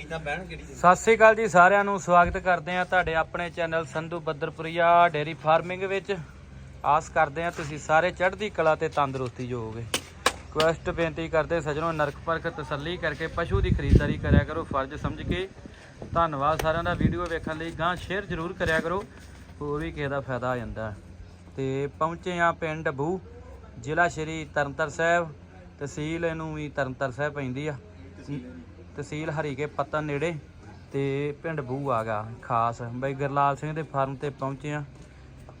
ਇਦਾਂ ਬਹਿਣ ਕਿਹੜੀ ਸਤਿ ਸ੍ਰੀ ਅਕਾਲ ਜੀ ਸਾਰਿਆਂ ਨੂੰ ਸਵਾਗਤ ਕਰਦੇ ਆ ਤੁਹਾਡੇ ਆਪਣੇ channel Sandhu Badarpuria dairy farming ਵਿੱਚ। ਆਸ ਕਰਦੇ ਆ ਤੁਸੀਂ ਸਾਰੇ ਚੜ੍ਹਦੀ ਕਲਾ ਤੇ ਤੰਦਰੁਸਤੀ ਜੋ ਹੋਗੇ ਕੁਐਸਟ ਬੇਨਤੀ ਕਰਦੇ ਸਜਣੋ ਨਰਕ ਪਰਖ ਤਸੱਲੀ ਕਰਕੇ ਪਸ਼ੂ ਦੀ ਖਰੀਦਦਾਰੀ ਕਰਿਆ ਕਰੋ ਫਰਜ਼ ਸਮਝ ਕੇ। ਧੰਨਵਾਦ ਸਾਰਿਆਂ ਦਾ ਵੀਡੀਓ ਵੇਖਣ ਲਈ ਗਾਂ ਸ਼ੇਅਰ ਜ਼ਰੂਰ ਕਰਿਆ ਕਰੋ ਹੋਰ ਵੀ ਕਿਸੇ ਦਾ ਫਾਇਦਾ ਆ ਜਾਂਦਾ। ਹੈ। ਤੇ ਪਹੁੰਚੇ ਆ ਪਿੰਡ ਬੂ ਜ਼ਿਲ੍ਹਾ ਸ਼੍ਰੀ ਤਰਨਤਾਰਨ ਸਾਹਿਬ ਤਹਿਸੀਲ ਇਹਨੂੰ ਵੀ ਤਰਨਤਾਰਨ ਸਾਹਿਬ ਪੈਂਦੀ ਆ। ਤਹਿਸੀਲ ਹਰੀਕੇ ਪੱਤਨ ਨੇੜੇ ਤੇ ਪਿੰਡ ਬੂ ਆਗਾ ਖਾਸ। ਬਈ ਗਰਲਾਲ ਸਿੰਘ ਦੇ ਫਾਰਮ ਤੇ ਪਹੁੰਚੇ ਆ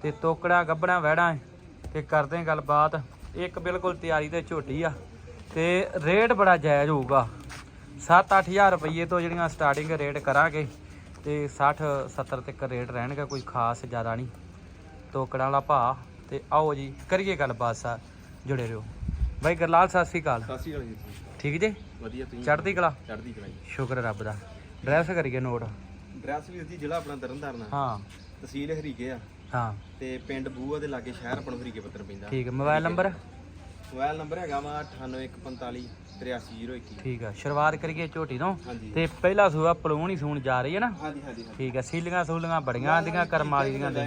ਤੇ ਤੋਕੜਾ ਗੱਬਣਾ ਵਹਿੜਾ ਤੇ ਕਰਦੇ ਗੱਲਬਾਤ। ਇੱਕ ਬਿਲਕੁਲ ਤਿਆਰੀ ਤੇ ਝੋਟੀ ਆ ਤੇ ਰੇਟ ਬੜਾ ਜਾਇਜ਼ ਹੋਊਗਾ। 7-8000 ਰੁਪਏ ਤੋਂ ਜਿਹੜੀਆਂ ਸਟਾਰਟਿੰਗ ਰੇਟ ਕਰਾਂਗੇ ਤੇ 60-70 ਤੱਕ ਰੇਟ ਰਹਿਣਗੇ, ਕੋਈ ਖਾਸ ਜ਼ਿਆਦਾ ਨਹੀਂ। ਤੋਕੜਾਂ ਵਾਲਾ ਭਾ ਤੇ ਆਓ ਜੀ, ਕਰੀਏ ਗੱਲਬਾਤ ਸਾ ਜੁੜੇ ਰਹੋ। ਬਾਈ ਗਰਲਾਲ ਸਤਿ ਸ੍ਰੀ ਅਕਾਲ। ਸਤਿ ਸ਼੍ਰੀ ਅਕਾਲ ਜੀ। ਠੀਕ ਜੇ? ਵਧੀਆ ਤੁਸੀਂ ਚੜ੍ਹਦੀ ਕਲਾ? ਚੜ੍ਹਦੀ ਕਲਾਈ ਸ਼ੁਕਰ ਰੱਬ ਦਾ। ਡਰੈਸ ਕਰੀਏ ਨੋਟ। ਐਡਰੈਸ ਵੀ ਜੀ ਜ਼ਿਲ੍ਹਾ ਆਪਣਾ ਤਰਨਤਾਰਨ ਆ ਹਾਂ। ਤਹਿਸੀਲ ਹਰੀਕੇ ਆ। ਹਾਂ। ਤੇ ਪਿੰਡ ਬੂਆ ਦੇ ਲਾਗੇ ਸ਼ਹਿਰ ਆਪਣਾ ਹਰੀਕੇ ਪੱਤਰ ਪੈਂਦਾ। ਠੀਕ ਹੈ ਮੋਬਾਈਲ ਨੰਬਰ? ਮੋਬਾਈਲ ਨੰਬਰ ਹੈਗਾ ਵਾ 98145 83021 ਠੀਕ ਹੈ ਸ਼ੁਰੂਆਤ ਕਰੀਏ ਝੋਟੀ ਤੋਂ। ਹਾਂਜੀ। ਤੇ ਪਹਿਲਾ ਸੂਆ ਪਲੂਣ ਹੀ ਸੂਣ ਜਾ ਰਹੀ ਹੈ ਨਾ? ਹਾਂਜੀ ਹਾਂਜੀ ਹਾਂਜੀ। ਠੀਕ ਹੈ ਸੀਲੀਆਂ ਸੂਲੀਆਂ ਬੜੀਆਂ ਆਂਦੀਆਂ ਕਰਮ ਵਾਲੀ ਦੀਆਂ ਦੇ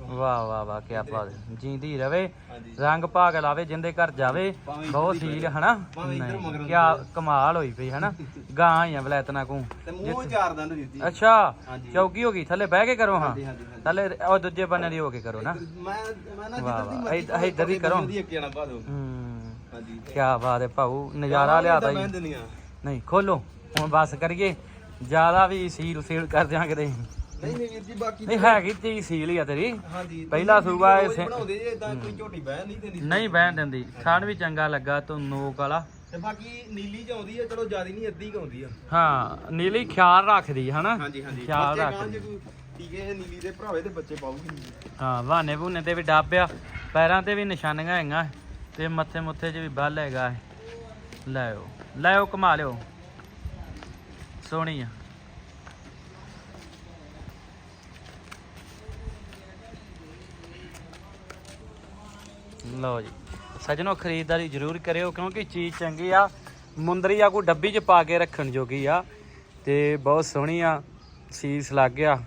ਵਾਹ ਵਾਹ ਵਾਹ ਕੀ ਬਾਤ ਜਿੰਦੀ ਰਵੇ ਹਾਂਜੀ। ਰੰਗ ਭਾਗ ਲਾਵੇ ਜਿੰਦੇ ਘਰ ਜਾਵੇ ਭਾਵੇਂ ਬਹੁਤ ਸੀਲ ਹਨਾ? ਭਾਵੇਂ ਇੱਧਰ ਨਹੀਂ, ਮਗਰ ਕਿਆ ਕਮਾਲ ਹੋਈ ਪਈ ਹਨਾ? ਗਾਂ ਹੀ ਆ ਬਲੈਤਨਾ ਕੋ। ਤੇ ਮੂੰਹ ਚਾਰ ਦੰਦ ਜੀ ਅੱਛਾ ਹਾਂਜੀ। ਚੌਕੀ ਹੋ ਗਈ ਥੱਲੇ ਬਹਿ ਕੇ ਕਰੋ ਹਾਂ। ਹਾਂਜੀ ਹਾਂਜੀ ਹਾਂਜੀ। ਥੱਲੇ ਉਹ ਦੂਜੇ ਬੰਨੇ ਦੀ ਹੋ ਕੇ ਕਰੋ ਨਾ। ਮੈਂ ਮੈਂ ਨਾ ਵਾਹ, ਜਿੱਦਾਂ ਦੀ ਵਾਹ। ਮਰਜ਼ੀ ਇੱਧਰ ਦੀ ਕਰੋ। ਦੀ ਅੱਗੇ ਨਾ ਪਾ ਦਿਓ ਹੂੰ। ਹਾਂਜੀ। ਕੀ ਬਾਤ ਹੈ ਭਾਊ ਨਜ਼ਾਰਾ ਲਿਆਦਾ ਜੀ। ਨਹੀਂ ਖੋਲੋ ਹੁਣ ਬਸ ਕਰੀਏ ਜ਼ਿਆਦਾ ਵੀ ਸੀਲ ਸੀਲ ਕਰ ਦਿਆਂਗੇ ਤੇ। ਨਹੀਂ ਨਹੀਂ ਵੀਰ ਜੀ ਬਾਕੀ ਨਹੀਂ ਹੈਗੀ ਚੀਜ਼ ਸੀਲ ਹੀ ਆ ਤੇਰੀ। ਹਾਂਜੀ ਪਹਿਲਾ ਸੂਬਾ ਇਹ- ਬਣਾਉਂਦੇ ਜੇ ਇਦਾਂ ਕੋਈ ਝੋਟੀ ਬਹਿ ਨਹੀਂ ਦਿੰਦੀ। ਨਹੀਂ ਬਹਿਣ ਦਿੰਦੀ। ਥਣ ਵੀ ਚੰਗਾ ਲੱਗਾ ਤੂੰ ਨੋਕ ਵਾਲਾ। ਤੇ ਬਾਕੀ ਨੀਲੀ ਚ ਆਉਂਦੀ ਹੈ ਚਲੋ ਜ਼ਿਆਦਾ ਨਹੀਂ ਅੱਧੀ ਆਉਂਦੀ ਆ। ਹਾਂ ਨੀਲੀ ਖਿਆਲ ਰੱਖਦੀ ਹਨਾ? ਹਾਂਜੀ ਹਾਂਜੀ। ਖਿਆਲ ਰੱਖਦੀ। ਟੀਕੇ ਨੀਲੀ ਦੇ ਭਰਾਵੇ ਤੇ ਬੱਚੇ ਪਾਉਗੀ ਹਾਂ ਵਾਹਨੇ ਭੂਨੇ ਤੇ ਵੀ ਡੱਬਿਆ ਪੈਰਾਂ ਤੇ ਵੀ ਨਿਸ਼ਾਨੀਆਂ ਹੈਗੀਆਂ। ਤੇ ਮੱਥੇ ਮੁੱਥੇ 'ਚ ਵੀ ਬੱਲ ਹੈਗਾ ਹੈ। ਲੈਓ ਲੈਓ ਕਮਾ ਲਿਓ। ਸੋਹਣੀ ਆ। ਲਓ ਜੀ, ਸਜਣੋ ਖਰੀਦਦਾਰੀ ਜ਼ਰੂਰ ਕਰਿਓ, ਕਿਉਂਕਿ ਚੀਜ਼ ਚੰਗੀ ਆ। ਮੁੰਦਰੀ ਆ ਕੋ ਡੱਬੀ 'ਚ ਪਾ ਕੇ ਰੱਖਣ ਜੋਗੀ ਆ, ਤੇ ਬਹੁਤ ਸੋਹਣੀ ਆ। ਸੀਸ ਲੱਗ ਗਿਆ।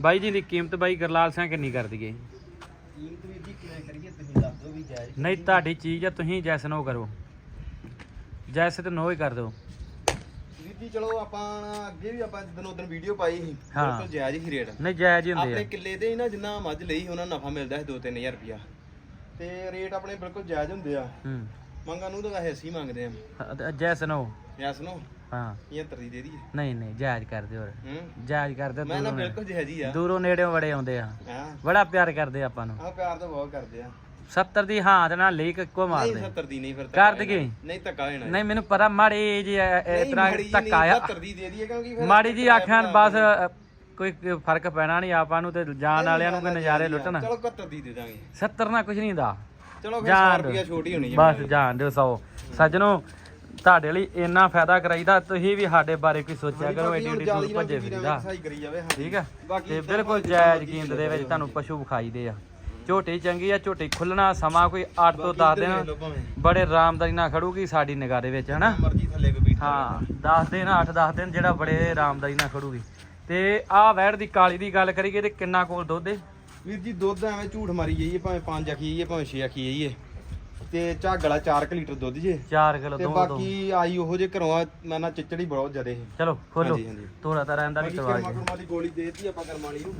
ਬਾਈ ਜੀ ਦੀ ਕੀਮਤ ਬਾਈ ਗਰਲਾਲ ਸਿੰਘ ਕਿੰਨੀ ਕਰ ਦਈਏ ਕੀਮਤ ਵੀਰ ਜੀ ਕਿਵੇਂ ਕਰੀਏ ਤੁਸੀਂ ਦੱਸ ਦਿਓ ਵੀ ਜਾਇਜ਼ ਨਹੀਂ ਤੁਹਾਡੀ ਚੀਜ਼ ਆ ਤੁਸੀਂ ਜੈਸ ਨੋ ਕਰੋ। ਜੈਸ ਤੇ ਨੋ ਹੀ ਕਰ ਦਿਓ। ਜੀ ਚਲੋ ਆਪਾਂ ਅੱਗੇ ਵੀ ਆਪਾਂ ਜਦੋਂ ਉਦੋਂ ਵੀਡੀਓ ਪਾਈ ਸੀ ਹਾਂ। ਬਿਲਕੁਲ ਜਾਇਜ਼ ਹੀ ਰੇਟ। ਨਹੀਂ ਜਾਇਜ਼ ਹੀ ਹੁੰਦੇ ਆਪਣੇ ਆ। ਕਿੱਲੇ ਤੇ ਹੀ ਨਾ ਜਿੰਨਾ ਮੱਝ ਲਈ ਉਹਨਾਂ ਨੂੰ ਨਫਾ ਮਿਲਦਾ ਸੀ 2-3000 ਰੁਪਿਆ ਤੇ ਰੇਟ ਆਪਣੇ ਬਿਲਕੁਲ ਜਾਇਜ਼ ਹੁੰਦੇ ਆ। ਹੂੰ। ਮੰਗਾਂ ਨੂੰ ਤਾਂ ਵੈਸੇ ਅਸੀਂ ਮੰਗਦੇ ਆ। ਹਾਂ, ਜੈਸ ਨੋ। Yes no? ਹਾਂ। 75 ਦੇ ਦਈਏ। ਨਹੀਂ ਨਹੀਂ ਜਾਇਜ਼ ਕਰ ਦਿਓ ਹੋਰ। ਹੂੰ। ਜਾਇਜ਼ ਕਰ ਦਿਓ ਮੈਂ ਨਾ ਦੂਰੋਂ ਬਿਲਕੁਲ ਜਾਇਜ਼ ਹੀ ਆ। ਦੂਰੋਂ ਨੇੜਿਓਂ ਬੜੇ ਆਉਂਦੇ ਆ। ਹਾਂ। ਬੜਾ ਪਿਆਰ ਕਰਦੇ ਆਪਾਂ ਨੂੰ। ਆਹ ਪਿਆਰ ਤਾਂ ਬਹੁਤ ਕਰਦੇ ਆ। 70 ਦੀ ਹਾਂ ਤੇ ਨਾਲ ਲੀਕ ਇੱਕੋ ਨਹੀਂ ਮਾਰਦੇ 70 ਦੀ ਨਹੀਂ ਫਿਰ ਕਰ? ਹੋਣਾ। ਨਹੀਂ ਧੱਕਾ ਹੋਣਾ ਨਹੀਂ ਮੈਨੂੰ ਪਤਾ ਮਾੜੀ ਜੀ ਇਸ ਤਰ੍ਹਾਂ ਧੱਕਾ ਆ। 70 ਦੀ ਦੇ ਦਈਏ ਕਿਉਂਕਿ ਫਿਰ ਮਾੜੀ ਜੀ ਆਖਾਂ ਬਸ ਕੋਈ ਫ਼ਰਕ ਪੈਣਾ ਨਹੀਂ ਆਪਾਂ ਨੂੰ ਤੇ ਜਾਣ ਵਾਲਿਆਂ ਨੂੰ ਕਿ ਨਜ਼ਾਰੇ ਲੁੱਟਣ। ਚਲੋ 71 ਦੀ ਦੇ ਦਾਂਗੇ। 70 ਨਾਲ ਕੁਝ ਨਹੀਂ ਦਾ ਚਲੋ ਫਿਰ 100 ਜਾਣ ਰੁਪਿਆ। ਛੋਟੀ ਹੋਣੀ ਬਸ ਜਾਣ ਦਿਓ ਸੌ। ਸੱਜਣੋ ਤੁਹਾਡੇ ਲਈ ਇੰਨਾ ਫਾਇਦਾ ਕਰਾਈਦਾ ਤੁਸੀਂ ਵੀ ਸਾਡੇ ਬਾਰੇ ਕੋਈ ਸੋਚਿਆ ਕਰੋ ਐਡੀ ਐਡੀ ਦੂਰ ਭੱਜੇ ਫਿਰਦਾ ਠੀਕ ਹੈ? ਤੇ ਬਿਲਕੁਲ ਜਾਇਜ਼ ਕੀਮਤ ਦੇ ਵਿੱਚ ਤੁਹਾਨੂੰ ਪਸ਼ੂ ਵਿਖਾਈਦੇ ਆ। ਝੋਟੀ ਚੰਗੀ ਆ ਝੋਟੀ ਖੁੱਲਣਾ ਸਮਾਂ ਕੋਈ 8 ਤੋਂ 10 ਦਿਨ ਬੜੇ ਆਰਾਮਦਾਰੀ ਨਾਲ ਖੜੂਗੀ ਸਾਡੀ ਨਿਗਾਹ ਦੇ ਵਿੱਚ ਹਨਾ? ਮਰਜ਼ੀ ਥੱਲੇ ਕੋ ਬੈਠਾ ਹਾਂ 10 ਦਿਨ 8-10 ਦਿਨ ਜਿਹੜਾ ਬੜੇ ਆਰਾਮਦਾਰੀ ਨਾਲ ਖੜੂਗੀ। ਤੇ ਆਹ ਵੈੜ ਦੀ ਕਾਲੀ ਦੀ ਗੱਲ ਕਰੀਏ ਤੇ ਕਿੰਨਾ ਕੋਲ ਦੁੱਧ ਏ? ਵੀਰ ਜੀ ਦੁੱਧ ਐਵੇਂ ਝੂਠ ਮਾਰੀ ਜਾਈਏ ਭਾਵੇਂ 5 ਆਖੀ ਜਾਈਏ ਭਾਵੇਂ 6 ਆਖੀ ਜਾਈਏ। ਤੇ ਝਾਗਲਾ 4 ਲੀਟਰ ਦੁੱਧ ਜੇ। 4 ਕਿਲੋ ਤੇ ਦੋ ਦੋ। ਬਾਕੀ ਆਈ ਉਹੋ ਜੇ ਘਰੋਂ ਆ, ਮੈਂ ਨਾ ਚਿਚੜੀ ਬਹੁਤ ਜ਼ਿਆਦੇ ਸੀ। ਚਲੋ ਖੋਲੋ। ਹਾਂਜੀ, ਹਾਂਜੀ। ਤੋੜਾ ਤਾਂ ਰਹਿੰਦਾ ਵੀ ਬਾਕੀ ਸਵਾਲ ਕਰਮਾ ਕਰਮਾ ਦੀ ਗੋਲੀ ਦੇਤੀ ਆਪਾਂ ਕਰਮਾਲੀ ਨੂੰ।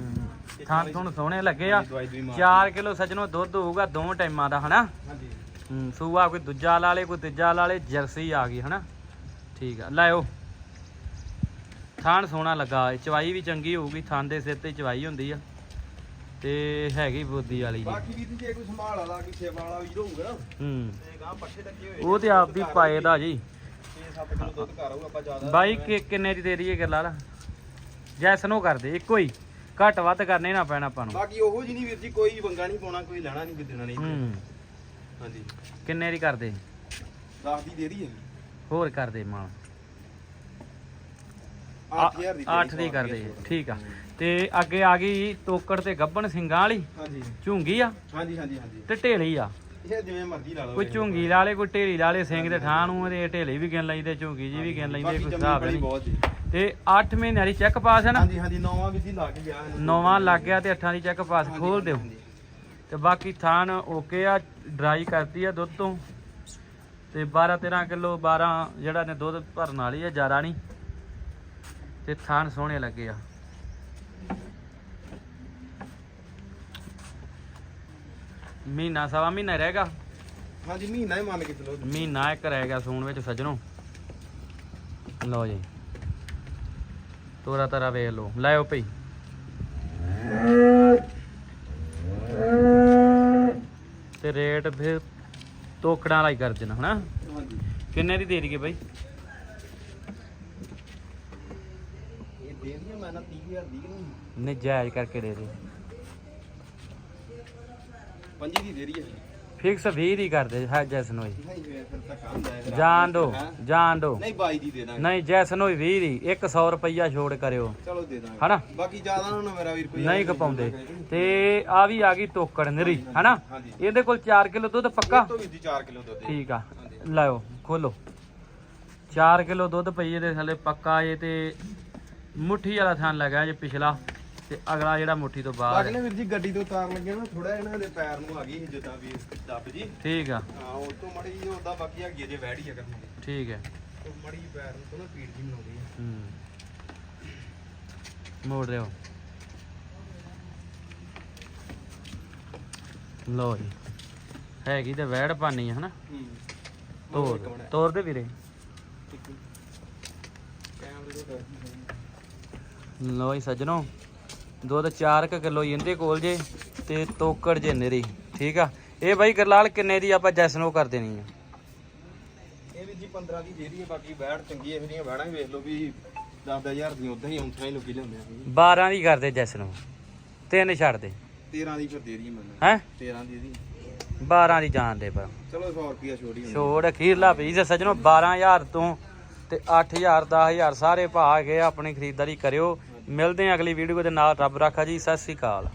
ਥਾਂ ਥੁਣ ਸੋਹਣੇ ਲੱਗੇ ਆ। ਦਵਾਈ ਦੂਈ ਮਾਰ 4 ਕਿਲੋ ਸੱਜਣੋ ਦੁੱਧ ਹੋਊਗਾ ਦੋ ਟਾਈਮਾਂ ਦਾ ਹਨਾ? ਹਾਂਜੀ। ਹੂੰ, ਸੂਆ ਕੋਈ ਦੂਜਾ ਲਾ ਲੇ ਕੋਈ ਤੀਜਾ ਲਾ ਲੇ ਜਰਸੀ ਆ ਗਈ ਹਨਾ? ਠੀਕ ਆ ਲਾਇਓ। ਥਾਣ ਸੋਹਣਾ ਲੱਗਾ ਏ, ਚਵਾਈ ਵੀ ਚੰਗੀ ਹੋਊਗੀ ਥਾਂ ਦੇ ਸਿਰ ਤੇ ਚਵਾਈ ਹੁੰਦੀ ਆ। ਤੇ ਹੈਗੀ ਬੁੱਧੀ ਵਾਲੀ ਜੀ। ਬਾਕੀ ਵੀ ਜੇ ਕੋਈ ਸੰਭਾਲ ਵਾਲਾ ਕੋਈ ਸੇਵਾ ਵਾਲਾ ਵੀਰ ਹੋਊਗਾ ਨਾ ਹੂੰ। ਤੇ ਗਾਂ ਪੱਠੇ ਲੱਗੇ ਹੋਏ ਉਹ ਤੇ ਆਪ ਵੀ ਪਾਏ ਦਾ ਜੀ। 6-7 ਕਿਲੋ ਦੁੱਧ ਘਰ ਆਊ ਆਪਾਂ ਜ਼ਿਆਦਾ ਬਾਈ ਕਿ ਕਿੰਨੇ ਦੀ ਦੇ ਦਈਏ ਕਰ ਲਾ ਜੈਸ ਨੂੰ ਕਰ ਦੇ ਇੱਕੋ ਹੀ। ਘੱਟ ਵੱਧ ਕਰਨੇ ਨਾ ਪੈਣਾ ਆਪਾਂ ਨੂੰ। ਬਾਕੀ ਉਹੋ ਜੀ ਨਹੀਂ ਵੀਰ ਜੀ ਕੋਈ ਵੰਗਾ ਨਹੀਂ ਪਾਉਣਾ ਕੋਈ ਲੈਣਾ ਨਹੀਂ ਕੋਈ ਦੇਣਾ ਨਹੀਂ ਹੂੰ। ਹਾਂਜੀ। ਕਿੰਨੇ ਦੀ ਕਰ ਦੇ 10 ਦੀ ਦੇ ਦਈਏ। ਹੋਰ ਕਰ ਦੇ ਮਾਂ 8000 ਦੀ 8 ਦੀ ਕਰ ਦੇ ਠੀਕ ਆ। ਤੇ ਅੱਗੇ ਆ ਗਈ ਤੋਕੜ ਤੇ ਗੱਬਣ ਸਿੰਘਾਂ ਵਾਲੀ। ਹਾਂਜੀ। ਝੁੰਗੀ ਆ? ਹਾਂਜੀ ਹਾਂਜੀ ਹਾਂਜੀ। ਤੇ ਢੇਲੀ ਆ? ਇਹ ਜਿਵੇਂ ਮਰਜ਼ੀ ਲਾ ਲਓ ਕੋਈ ਝੁੰਗੀ ਵਾਲੇ ਕੋਈ ਢੇਲੀ ਵਾਲੇ ਸਿੰਘ ਦੇ ਠਾਂ ਨੂੰ ਇਹਦੇ ਢੇਲੀ ਵੀ ਗਿਣ ਲੈਂਦੇ ਝੁੰਗੀ ਜੀ ਵੀ ਗਿਣ ਲੈਂਦੇ ਬਾਕੀ ਕੋਈ ਹਿਸਾਬ ਨਹੀਂ। ਬਹੁਤ ਜੀ ਤੇ 8 ਮਹੀਨਿਆਂ ਦੀ ਚੈੱਕ ਪਾਸ ਹੈ ਨਾ? ਹਾਂਜੀ ਹਾਂਜੀ ਨੌਵਾਂ ਵੀ ਜੀ ਲੱਗ ਗਿਆ। ਨੌਵਾਂ ਲੱਗ ਗਿਆ ਤੇ 8 ਦੀ ਚੈੱਕ ਪਾਸ ਖੋਲ ਦਿਓ। ਤੇ ਬਾਕੀ ਥਾਨ ਓਕੇ ਆ ਡਰਾਈ ਕਰਤੀ ਆ ਦੁੱਧ ਤੋਂ। ਤੇ 12 13 ਕਿਲੋ 12 ਜਿਹੜਾ ਨੇ ਦੁੱਧ ਭਰਨ ਵਾਲੀ ਆ ਜ਼ਿਆਦਾ ਨਹੀਂ ਤੇ ਥਾਨ ਸੋਹਣੇ ਲੱਗੇ ਆ। ਮਹੀਨਾ ਸਵਾ ਮਹੀਨਾ ਰਹਿ ਗਿਆ। ਹਾਂਜੀ ਮਹੀਨਾ ਹੀ ਮੰਨ ਕੇ ਚਲੋ। ਮਹੀਨਾ ਇੱਕ ਰਹਿ ਗਿਆ ਸੂਣ ਵਿੱਚ ਸੱਜਣੋ। ਲਓ ਜੀ। ਤੋਰਾ ਤਰਾ ਵੇਖ ਲਓ। ਲਾਇਓ ਭਈ। ਤੇ ਰੇਟ ਫਿਰ ਤੋਕੜਾਂ ਵਾਲਾ ਹੀ ਕਰ ਦੇਣਾ ਹਨਾ? ਹਾਂਜੀ। ਕਿੰਨੇ ਦੀ ਦੇ ਦਈਏ ਬਾਈ ਇਹ ਦੇ ਦਈਏ ਮੈਂ ਨਾ 30000 ਦੀ ਨਹੀਂ ਜਾਇਜ਼ ਕਰਕੇ ਦੇ ਦੇ। ਦੀ ਦੇ ਫਿਕਸ 20 ਦੀ ਕਰ ਦੇ ਹੈ ਜੈਸਨ ਹੋਈ ਨਹੀਂ ਫਿਰ ਦਾ ਹੈ ਜਾਣ ਦੋ ਹੈਂ? ਜਾਣ ਦੋ। ਨਹੀਂ 22 ਦੀ ਦੇ ਦਾਂਗੇ। ਨਹੀਂ ਜੈਸਨ ਹੋਈ 20 ਦੀ 100 ਰੁਪਈਆ ਛੋੜ ਕਰਿਓ। ਚਲੋ ਦੇ ਦਾਂਗੇ। ਹਨਾ? ਬਾਕੀ ਜ਼ਿਆਦਾ ਨਾ ਮੇਰਾ ਵੀਰ ਕੋਈ। ਨਹੀਂ ਖਪਾਉਂਦੇ। ਤੇ ਆ ਵੀ ਆ ਗਈ ਟੋਕੜ ਨਰੀ ਹਨਾ? ਹਾਂਜੀ। ਇਹਦੇ ਕੋਲ 4 ਕਿਲੋ ਦੁੱਧ ਪੱਕਾ? ਇਹ ਤੋਂ ਵੀ ਦੀ 4 ਕਿਲੋ ਦੁੱਧ ਹੈ। ਠੀਕ ਆ। ਲਾਓ ਖੋਲੋ। 4 ਕਿਲੋ ਦੁੱਧ ਪਈ ਇਹਦੇ ਥੱਲੇ ਪੱਕਾ ਇਹ ਤੇ ਮੁੱਠੀ ਵਾਲਾ ਥਾਨ ਲੱਗਾ ਜੇ ਪਿਛਲਾ। ਤੇ ਅਗਲਾ ਜਿਹੜਾ ਮੁੱਠੀ ਤੋਂ ਬਾਹਰ ਹੈ। ਨਾ ਵੀਰ ਜੀ ਗੱਡੀ ਤੋਂ ਤਾਰ ਲੱਗੇ ਨਾ ਥੋੜਾ ਇਹਨਾਂ ਦੇ ਪੈਰ ਨੂੰ ਆ ਗਈ ਸੀ ਜਿੱਦਾਂ ਵੀ ਦੱਬ ਜੀ। ਠੀਕ ਆ। ਹਾਂ ਉਹ ਤੋਂ ਮੜੀ ਜੀ ਉਹਦਾ ਬਾਕੀ ਹੈਗੀ ਹੈ ਜੇ ਵੈੜੀ ਆ ਕਰਨੀ। ਠੀਕ ਹੈ ਉਹ ਮੜੀ ਪੈਰ ਨੂੰ ਨਾ ਪੀੜ ਜੀ ਬਣਾਉਂਦੀ ਹੈ ਹੂੰ। ਮੋੜ ਰਿਓ। ਲੋ ਜੀ। ਹੈਗੀ ਤੇ ਵੈੜ ਪਾਣੀ ਆ ਹਨਾ? ਹੂੰ। ਤੋਰ ਤੋਰ ਦੇ ਵੀਰੇ। ਕੈਮਰੇ ਤੋਂ ਲੋ ਜੀ ਸੱਜਣੋ। ਦੁੱਧ 4 ਕਿਲੋ ਇਹਦੇ ਕੋਲ ਜੇ ਤੇ ਤੋਕੜ ਜੇ ਨਰੀ ਠੀਕ ਆ? ਇਹ ਬਾਈ ਗਰਲਾਲ ਕਿੰਨੇ ਦੀ ਆਪਾਂ ਜੈਸਨੋ ਕਰ ਦੇਣੀ ਆ? ਇਹ ਵੀ ਜੀ 15 ਦੀ ਦੇ ਰਹੀ ਹੈ ਬਾਕੀ ਵੈੜ ਚੰਗੀ ਹੈ ਇਹਦੀਆਂ ਵੈੜਾਂ ਵੀ ਵੇਖ ਲਓ ਵੀ 10000 ਦੀਆਂ ਉਦਾਂ ਹੀ ਔਂਥਾਂ ਹੀ ਲੋਕੀ ਲਿਆਉਂਦੇ ਆ 12 ਦੀ ਕਰਦੇ ਜੈਸਨੋ ਤਿੰਨ ਛੱਡ ਦੇ। 13 ਦੀ ਫਿਰ ਦੇ ਰਹੀ ਹੈ ਮੈਨੂੰ ਹੈ? 13 ਦੀ ਦੀ 12 ਦੀ ਜਾਣ ਦੇ ਪਰ ਚਲੋ 100 ਰੁਪਿਆ ਛੋੜੀ ਛੋੜ ਅਖੀਰਲਾ ਪੀਸ ਹੈ ਸੱਜਣੋ 12000 ਤੋਂ ਤੇ 8000 10000 ਸਾਰੇ ਭਾ ਕੇ ਆਪਣੀ ਖਰੀਦਦਾਰੀ ਕਰਿਓ। ਮਿਲਦੇ ਹਾਂ ਅਗਲੀ ਵੀਡੀਓ ਦੇ ਨਾਲ। ਰੱਬ ਰਾਖਾ ਜੀ ਸਤਿ ਸ੍ਰੀ ਅਕਾਲ।